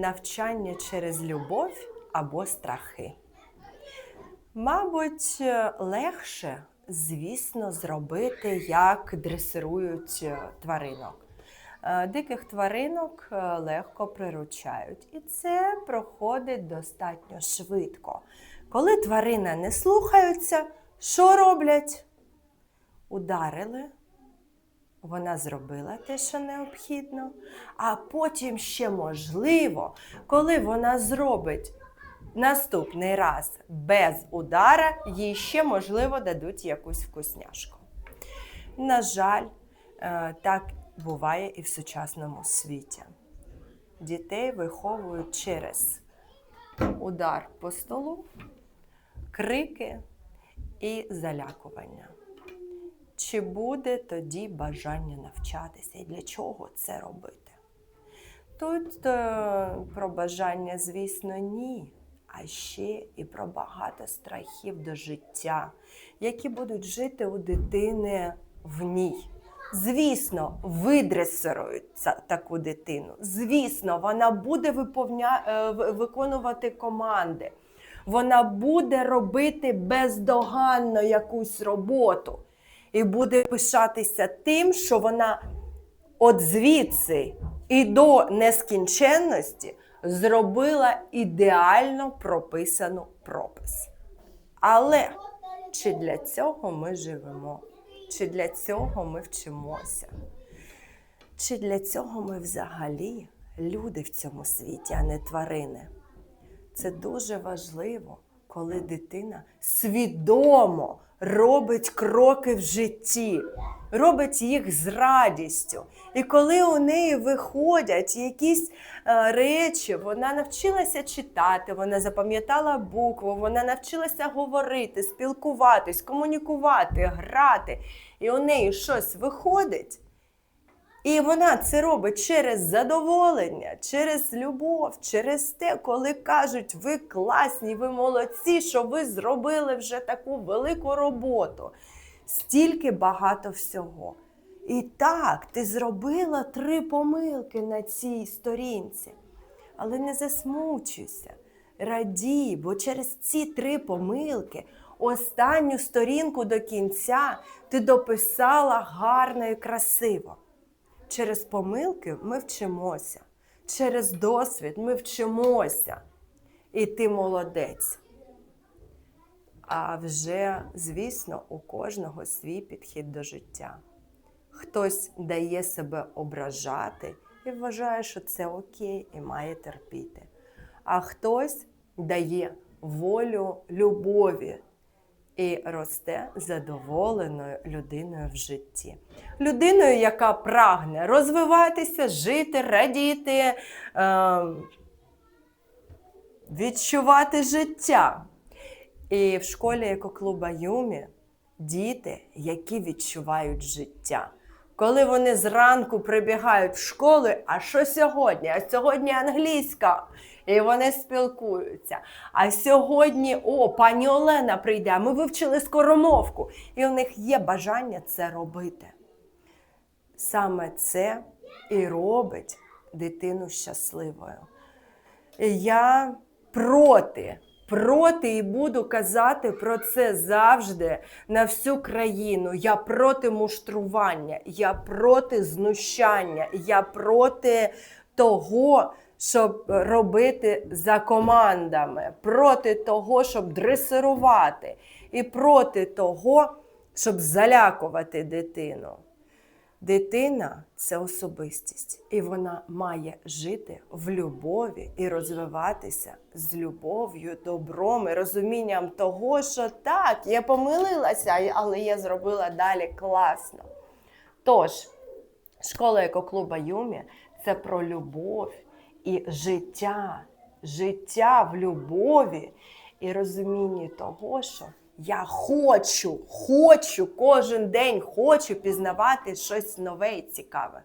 навчання через любов або страхи. Мабуть, легше, звісно, зробити, як дресирують е, тваринок. Е, Диких тваринок е, легко приручають, і це проходить достатньо швидко. Коли тварина не слухаються, що роблять? Ударили, вона зробила те, що необхідно, а потім ще можливо, коли вона зробить наступний раз без удара, їй ще можливо дадуть якусь вкусняшку. На жаль, е, так буває і в сучасному світі. Дітей виховують через удар по столу, крики і залякування. Чи буде тоді бажання навчатися і для чого це робити? Тут е, про бажання, звісно, ні, а ще і про багато страхів до життя, які будуть жити у дитини в ній. Звісно, видресирують таку дитину. Звісно, вона буде виповня... е, виконувати команди. Вона буде робити бездоганно якусь роботу і буде пишатися тим, що вона от звідси і до нескінченності зробила ідеально прописану пропис. Але чи для цього ми живемо? Чи для цього ми вчимося? Чи для цього ми взагалі люди в цьому світі, а не тварини? Це дуже важливо, коли дитина свідомо робить кроки в житті, робить їх з радістю. І коли у неї виходять якісь е, речі, вона навчилася читати, вона запам'ятала букву, вона навчилася говорити, спілкуватись, комунікувати, грати, і у неї щось виходить. І вона це робить через задоволення, через любов, через те, коли кажуть, ви класні, ви молодці, що ви зробили вже таку велику роботу. Стільки багато всього. І так, ти зробила три помилки на цій сторінці. Але не засмучуйся, радій, бо через ці три помилки останню сторінку до кінця ти дописала гарно і красиво. Через помилки ми вчимося, через досвід ми вчимося. І ти молодець. А вже, звісно, у кожного свій підхід до життя. Хтось дає себе ображати і вважає, що це окей, і має терпіти. А хтось дає волю любові і росте задоволеною людиною в житті. Людиною, яка прагне розвиватися, жити, радіти, е, відчувати життя. І в школі екоклуба Юмі діти, які відчувають життя. Коли вони зранку прибігають в школу, а що сьогодні? А сьогодні англійська. І вони спілкуються. А сьогодні, о, пані Олена прийде, ми вивчили скоромовку. І у них є бажання це робити. Саме це і робить дитину щасливою. Я проти, проти і буду казати про це завжди на всю країну. Я проти муштрування, я проти знущання, я проти того, щоб робити за командами, проти того, щоб дресирувати, і проти того, щоб залякувати дитину. Дитина це особистість, і вона має жити в любові і розвиватися з любов'ю, добром і розумінням того, що так, я помилилася, але я зробила далі класно. Тож, школа екоклуба Юмі це про любов і життя, життя в любові і розумінні того, що я хочу, хочу кожен день хочу пізнавати щось нове і цікаве.